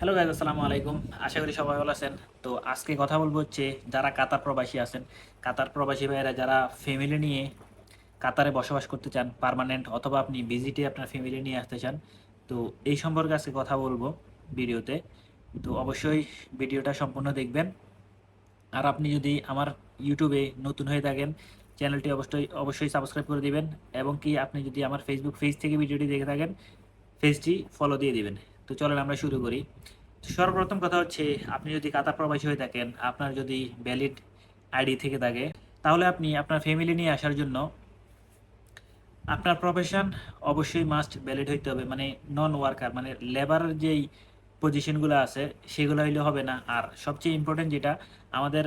Hello guys আসসালামু আলাইকুম। আশা করি সবাই ভালো আছেন। তো আজকে কথা বলব হচ্ছে যারা কাতার প্রবাসী আছেন, কাতার প্রবাসী ভাইয়েরা যারা ফ্যামিলি নিয়ে কাতারে বসবাস করতে চান পারমানেন্ট অথবা আপনি ভিজিটে আপনার ফ্যামিলি নিয়ে আসতে চান, তো এই সম্পর্কে আজকে কথা বলব ভিডিওতে। তো অবশ্যই ভিডিওটা সম্পূর্ণ দেখবেন। আর আপনি যদি আমার ইউটিউবে নতুন হয়ে থাকেন চ্যানেলটি অবশ্যই অবশ্যই সাবস্ক্রাইব করে দিবেন এবং কি আপনি যদি আমার ফেসবুক পেজ থেকে ভিডিওটি দেখে থাকেন পেজটি ফলো দিয়ে দিবেন। তো চলেন আমরা শুরু করি। সর্বপ্রথম কথা হচ্ছে, আপনি যদি কাতার প্রবাসী হয়ে থাকেন, আপনার যদি ভ্যালিড আইডি থেকে থাকে, তাহলে আপনি আপনার ফ্যামিলি নিয়ে আসার জন্য আপনার প্রফেশন অবশ্যই মাস্ট ভ্যালিড হইতে হবে। মানে নন ওয়ার্কার মানে লেবারের যেই পজিশনগুলো আছে, সেগুলো হইলে হবে না। আর সবচেয়ে ইম্পর্টেন্ট যেটা, আমাদের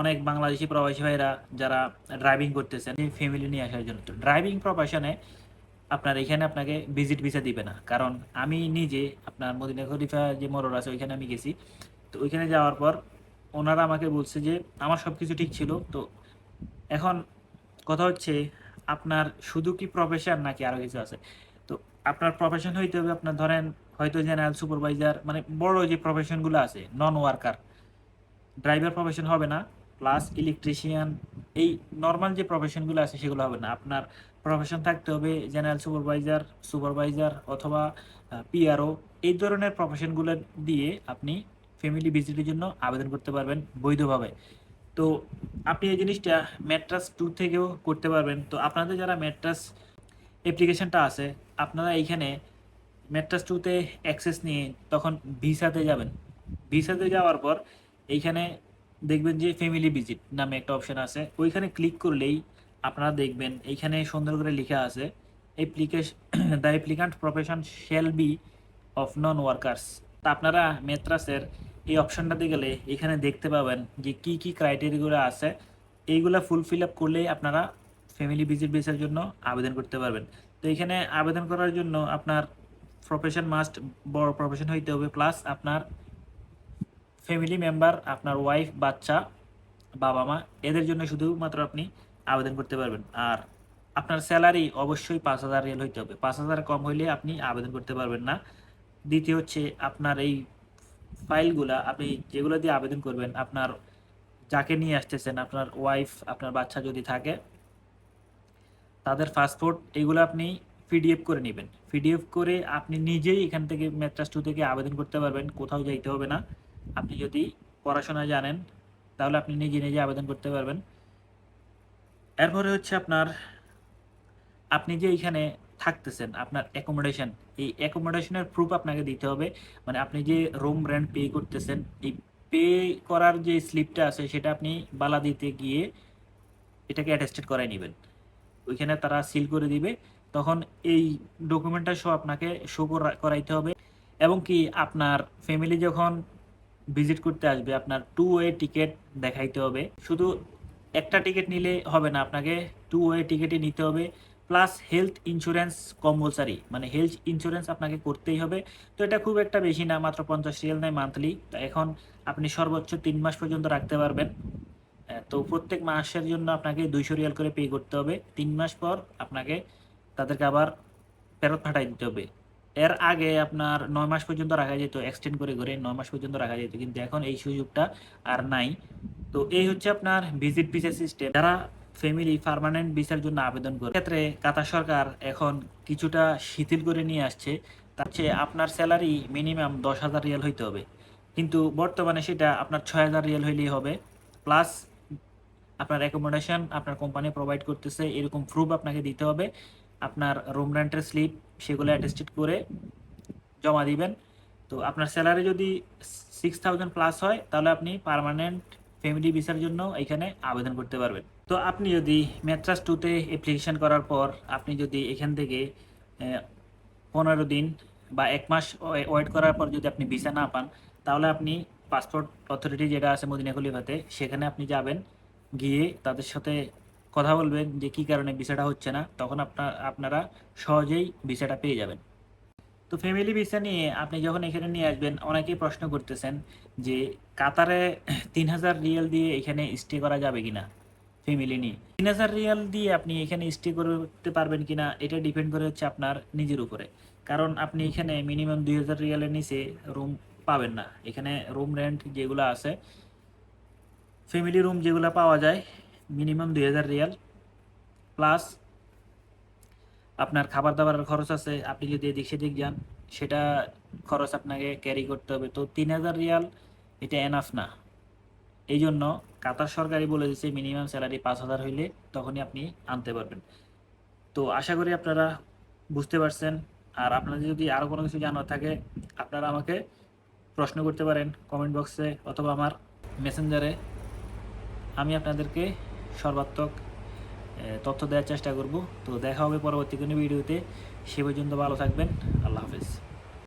অনেক বাংলাদেশি প্রবাসী ভাইরা যারা ড্রাইভিং করতেছেন ফ্যামিলি নিয়ে আসার জন্য। তো ড্রাইভিং প্রফেশনে আপনার এখানে আপনাকে ভিজিট ভিসা দিবে না। কারণ আমি নিজে আপনার মদিনা খলিফা যে মোড়র আছে, ওইখানে আমি গেছি। তো ওইখানে যাওয়ার পর ওনারা আমাকে বলছে যে, আমার সব কিছু ঠিক ছিল। তো এখন কথা হচ্ছে, আপনার শুধু কি প্রফেশন নাকি আরও কিছু আছে? তো আপনার প্রফেশন হইতে হবে আপনার ধরেন, হয়তো জেনারেল সুপারভাইজার মানে বড় যে প্রফেশনগুলো আছে নন ওয়ার্কার ড্রাইভার প্রফেশন হবে না প্লাস ইলেকট্রিশিয়ান এই নর্মাল যে প্রফেশনগুলো আছে, সেগুলো হবে না। আপনার প্রফেশন থাকতে হবে জেনারেল সুপারভাইজার সুপারভাইজার অথবা পিআরও এই ধরনের প্রফেশনগুলো দিয়ে আপনি ফ্যামিলি ভিজিটের জন্য আবেদন করতে পারবেন বৈধভাবে। তো আপনি এই জিনিসটা ম্যাট্রাস টু থেকেও করতে পারবেন। তো আপনাদের যারা ম্যাট্রাস অ্যাপ্লিকেশনটা আছে, আপনারা এইখানে ম্যাট্রাস টুতে অ্যাক্সেস নিয়ে তখন ভিসাতে যাবেন। ভিসাতে যাওয়ার পর এইখানে দেখবেন যে ফ্যামিলি ভিজিট নামে একটা অপশন আছে। ওইখানে ক্লিক করলেই আপনারা দেখবেন, এইখানে সুন্দর করে লেখা আছে application the applicant profession shall be of non workers তা আপনারা মেট্রাসের এই অপশনটাতে গেলে এখানে দেখতে পাবেন যে কি কি ক্রাইটেরিয়াগুলো আছে। এইগুলা ফুলফিল আপ করলেই আপনারা ফ্যামিলি ভিজিট ভিসার জন্য আবেদন করতে পারবেন। তো এখানে আবেদন করার জন্য আপনার প্রফেশন মাস্ট বড় প্রফেশন হইতে হবে প্লাস আপনার ফ্যামিলি মেম্বার আপনার ওয়াইফ বাচ্চা বাবা মা এদের জন্য শুধুমাত্র আপনি আবেদন করতে পারবেন। আর আপনার স্যালারি অবশ্যই পাঁচ হাজার রিয়াল হইতে হবে। পাঁচ হাজার কম হইলে আপনি আবেদন করতে পারবেন না। দ্বিতীয় হচ্ছে আপনার এই ফাইলগুলা, আপনি যেগুলো দিয়ে আবেদন করবেন, আপনার যাকে নিয়ে আসতেছেন, আপনার ওয়াইফ আপনার বাচ্চা যদি থাকে, তাদের পাসপোর্ট এগুলো আপনি পিডিএফ করে নেবেন। পিডিএফ করে আপনি নিজেই এখান থেকে ম্যাট্রাস টু থেকে আবেদন করতে পারবেন, কোথাও যাইতে হবে না। আপনি যদি পড়াশোনা জানেন, তাহলে আপনি নিজে নিজে আবেদন করতে পারবেন। এরপরে হচ্ছে আপনার, আপনি যে এখানে থাকতেছেন, আপনার অ্যাকোমোডেশন এই অ্যাকোমোডেশনের প্রুফ আপনাকে দিতে হবে। মানে আপনি যে রুম রেন্ট পে করতেছেন, এই পে করার যে স্লিপটা আছে, সেটা আপনি বালা দিতে গিয়ে এটাকে অ্যাটেস্টেড করাই নেবেন। ওইখানে তারা সিল করে দিবে। তখন এই ডকুমেন্টটা শো আপনাকে শো করাইতে হবে। এবং কি আপনার ফ্যামিলি যখন ভিজিট করতে আসবে, আপনার টু ওয়ে টিকিট দেখাইতে হবে। শুধু একটা টিকিট নিলে হবে না, আপনাকে টু ওয়ে টিকিটই নিতে হবে প্লাস হেলথ ইন্স্যুরেন্স কম্পালসারি মানে হেলথ ইন্স্যুরেন্স আপনাকে করতেই হবে। তো এটা খুব একটা বেশি না, মাত্র পঞ্চাশ রিয়াল নেয় মান্থলি তো এখন আপনি সর্বোচ্চ তিন মাস পর্যন্ত রাখতে পারবেন। তো প্রত্যেক মাসের জন্য আপনাকে দুইশো রিয়াল করে পে করতে হবে। তিন মাস পর আপনাকে তাদেরকে আবার ফেরত পাঠাই দিতে হবে। এর আগে আপনার নয় মাস পর্যন্ত রাখা যেত এক্সটেন্ড করে করে নয় মাস পর্যন্ত রাখা যেত, কিন্তু এখন এই সুযোগটা আর নাই। তো এই হচ্ছে আপনার ভিজিট ভিসা সিস্টেম যারা ফ্যামিলি পারমানেন্ট ভিসার জন্য আবেদন করে ক্ষেত্রে কাতার সরকার এখন কিছুটা শিথিল করে নিয়ে আসছে। তার চেয়ে আপনার স্যালারি মিনিমাম দশ হাজার রিয়াল হইতে হবে। কিন্তু বর্তমানে সেটা আপনার ছয় হাজার রিয়াল হইলেই হবে। প্লাস আপনার অ্যাকোমোডেশন আপনার কোম্পানি প্রোভাইড করতেছে, এরকম প্রুফ আপনাকে দিতে হবে। আপনার রুম রেন্টের স্লিপ সেগুলো অ্যাটেস্টেড করে জমা দিবেন। তো আপনার স্যালারি যদি সিক্স থাউজেন্ড প্লাস হয়, তাহলে আপনি পার্মানেন্ট ফ্যামিলি ভিসার জন্য এখানে আবেদন করতে পারবেন। তো আপনি যদি ম্যাট্রাস টুতে অ্যাপ্লিকেশন করার পর আপনি যদি এখান থেকে পনেরো দিন বা এক মাস ওয়েট করার পর যদি আপনি ভিসা না পান, তাহলে আপনি পাসপোর্ট অথরিটি যেটা আছে মদিনা খলিফাতে, সেখানে আপনি যাবেন, গিয়ে তাদের সাথে কথা বলবেন যে কী কারণে ভিসাটা হচ্ছে না, তখন আপনার আপনারা সহজেই ভিসাটা পেয়ে যাবেন। তো ফ্যামিলি ভিসা নিয়ে আপনি যখন এখানে নিয়ে আসবেন, অনেকেই প্রশ্ন করতেছেন যে কাতারে তিন হাজার রিয়াল দিয়ে এখানে স্টে করা যাবে কিনা ফ্যামিলি নিয়ে। তিন হাজার রিয়াল দিয়ে আপনি এখানে স্টে করতে পারবেন কিনা, এটা ডিপেন্ড করে হচ্ছে আপনার নিজের উপরে। কারণ আপনি এখানে মিনিমাম দুই হাজার রিয়ালের নিচে রুম পাবেন না। এখানে রুম রেন্ট যেগুলো আছে ফ্যামিলি রুম যেগুলো পাওয়া যায় মিনিমাম দুই হাজার রিয়াল প্লাস আপনার খাবার দাবারের খরচ আছে, আপনি যদি এদিক সেদিক যান, সেটা খরচ আপনাকে ক্যারি করতে হবে। তো তিন হাজার রিয়াল, এটা এনাফ না। এই জন্য কাতার সরকারি বলে দিচ্ছে মিনিমাম স্যালারি পাঁচ হাজার হইলে তখনই আপনি আনতে পারবেন। তো আশা করি আপনারা বুঝতে পারছেন। আর আপনাদের যদি আরও কোনো কিছু জানার থাকে, আপনারা আমাকে প্রশ্ন করতে পারেন কমেন্ট বক্সে অথবা আমার মেসেঞ্জারে আমি আপনাদেরকে সর্বাত্মক তথ্য দেওয়ার চেষ্টা করব। তো দেখা হবে পরবর্তী কোনো ভিডিওতে। সে পর্যন্ত ভালো থাকবেন। আল্লাহ হাফেজ।